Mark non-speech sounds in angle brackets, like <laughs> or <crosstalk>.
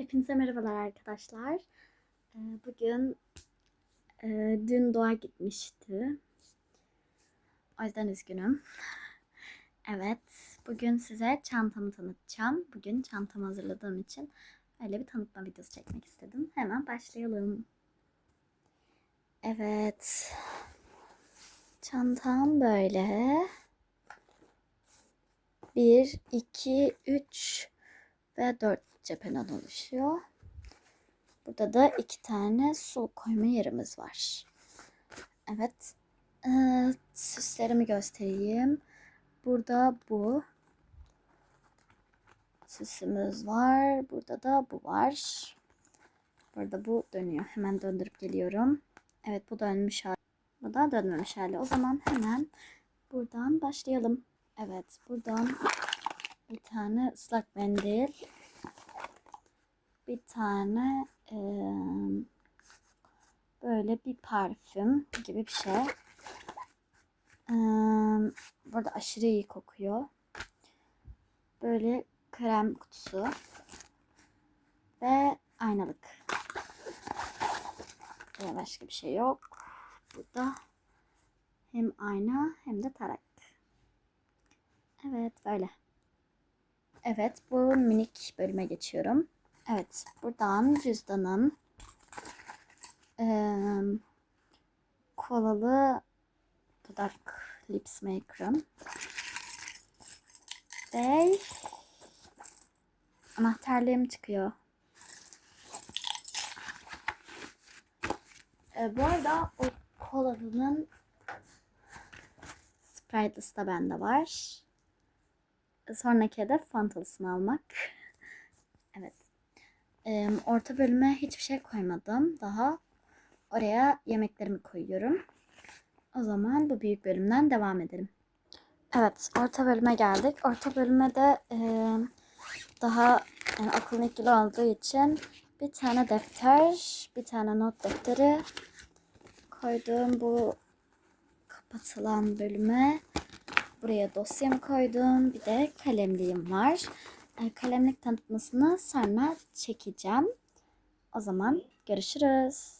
Hepinize merhabalar arkadaşlar. Ee, Bugün e, dün doğa gitmişti. O yüzden üzgünüm. Evet, bugün size çantamı tanıtacağım. Bugün çantamı hazırladığım için öyle bir tanıtma videosu çekmek istedim. Hemen başlayalım. Evet. Çantam böyle. 1, 2, 3 ve 4 cepheden oluşuyor. Burada da iki tane su koyma yerimiz var. Evet. Ee, süslerimi göstereyim. Burada bu. Süsümüz var. Burada da bu var. Burada bu dönüyor. Hemen döndürüp geliyorum. Evet bu dönmüş hali. Bu da dönmemiş hali. O zaman hemen buradan başlayalım. Evet buradan bir tane ıslak mendil bir tane eee, böyle bir parfüm gibi bir şey. Eee, burada aşırı iyi kokuyor. Böyle krem kutusu ve aynalık. Ve başka bir şey yok. Burada hem ayna hem de tarak. Evet böyle. Evet bu minik bölüme geçiyorum. Evet buradan cüzdanım. Ee, kolalı dudak lips maker'ım. Ve anahtarlığım çıkıyor. Ee, bu arada o kolalının Sprite'lısı da bende var. Sonraki hedef Fantalısını almak. <laughs> Evet. Ee, orta bölüme hiçbir şey koymadım. Daha oraya yemeklerimi koyuyorum. O zaman bu büyük bölümden devam edelim. Evet, orta bölüme geldik. Orta bölüme de e, daha yani aklım ilgili olduğu için bir tane defter, bir tane not defteri koydum. Bu kapatılan bölüme buraya dosyamı koydum. Bir de kalemliğim var. E, kalemlik tanıtmasını sonra çekeceğim. O zaman görüşürüz.